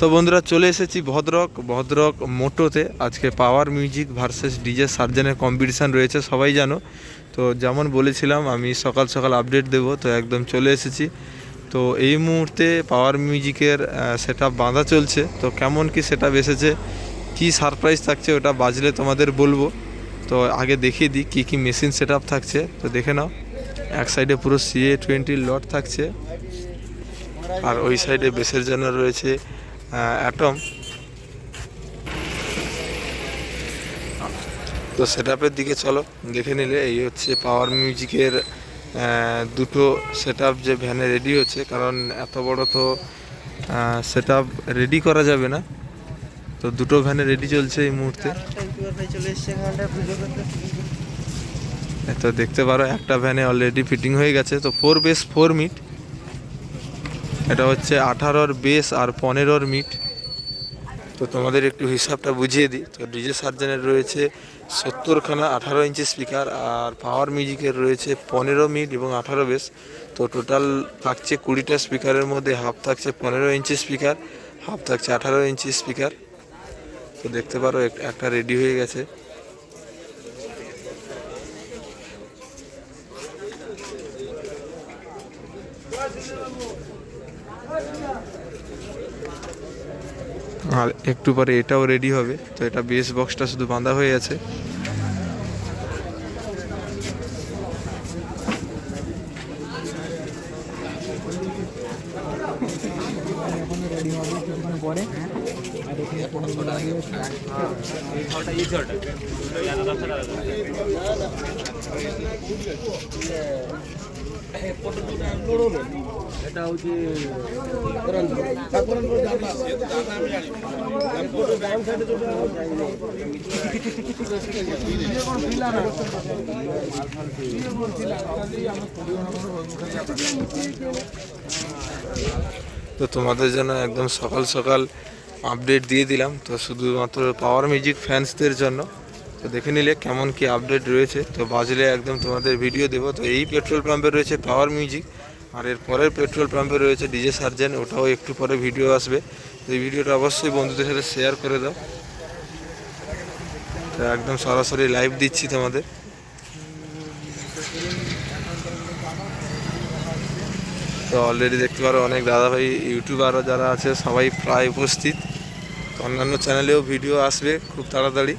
তো বন্ধুরা চলে এসেছি ভদ্রক ভদ্রক মোটোতে। আজকে পাওয়ার মিউজিক ভার্সেস ডিজে সার্জেনের কম্পিটিশান রয়েছে, সবাই জানো। তো যেমন বলেছিলাম, আমি সকাল সকাল আপডেট দেব, তো একদম চলে এসেছি। তো এই মুহূর্তে পাওয়ার মিউজিকের সেট বাঁধা চলছে। তো কেমন কি সেট এসেছে, কী সারপ্রাইজ থাকছে ওটা বাজলে তোমাদের বলব। তো আগে দেখিয়ে দিই, কী কী মেশিন সেট থাকছে। তো দেখে নাও, এক সাইডে পুরো সিএ টোয়েন্টির লট থাকছে। আর ওই সাইডে বেসের জন্য রয়েছে অ্যাটম তো সেট দিকে চলো, দেখে নিলে এই হচ্ছে পাওয়ার মিউজিকের দুটো সেট যে ভ্যানে রেডি হচ্ছে, কারণ এত বড় তো সেট রেডি করা যাবে না। তো দুটো ভ্যানে রেডি চলছে এই মুহূর্তে। তো দেখতে পারো একটা ভ্যানে অলরেডি ফিটিং হয়ে গেছে, তো ফোর বেস ফোর মিট এটা হচ্ছে আঠারোর বেস আর পনেরোর মিট। তো তোমাদের একটু হিসাবটা বুঝিয়ে দিই। তো ডিজে সার্জেনের রয়েছে সত্তরখানা আঠারো ইঞ্চি স্পিকার আর পাওয়ার মিউজিকের রয়েছে পনেরো মিট এবং আঠারো বেস তো টোটাল থাকছে কুড়িটা স্পিকারের মধ্যে হাফ থাকছে পনেরো ইঞ্চি স্পিকার, হাফ থাকছে আঠারো ইঞ্চি স্পিকার। তো দেখতে পারো একটা রেডি হয়ে গেছে। আর একটু পরে এটাও রেডি হবে। তো এটা বেস বক্সটা শুধু বাঁধা হয়ে আছে। তো তোমাদের জন্য একদম সকাল সকাল আপডেট দিয়ে দিলাম। তো শুধুমাত্র পাওয়ার মিউজিক ফ্যান্সদের জন্য। তো দেখে নিলে কেমন কি আপডেট রয়েছে। তো বাজলে একদম তোমাদের ভিডিও দেবো। তো এই পেট্রোল পাম্পে রয়েছে পাওয়ার মিউজিক আর এর পরের পেট্রোল পাম্পে রয়েছে ডিজে সার্জেন ওটাও একটু পরে ভিডিও আসবে। তো এই ভিডিওটা অবশ্যই বন্ধুদের সাথে শেয়ার করে দাও। তো একদম সরাসরি লাইভ দিচ্ছি তোমাদের। তো অলরেডি দেখতে পারো অনেক দাদাভাই ইউটিউবারও যারা আছে, সবাই প্রায় উপস্থিত। অন্যান্য চ্যানেলেও ভিডিও আসবে খুব তাড়াতাড়ি।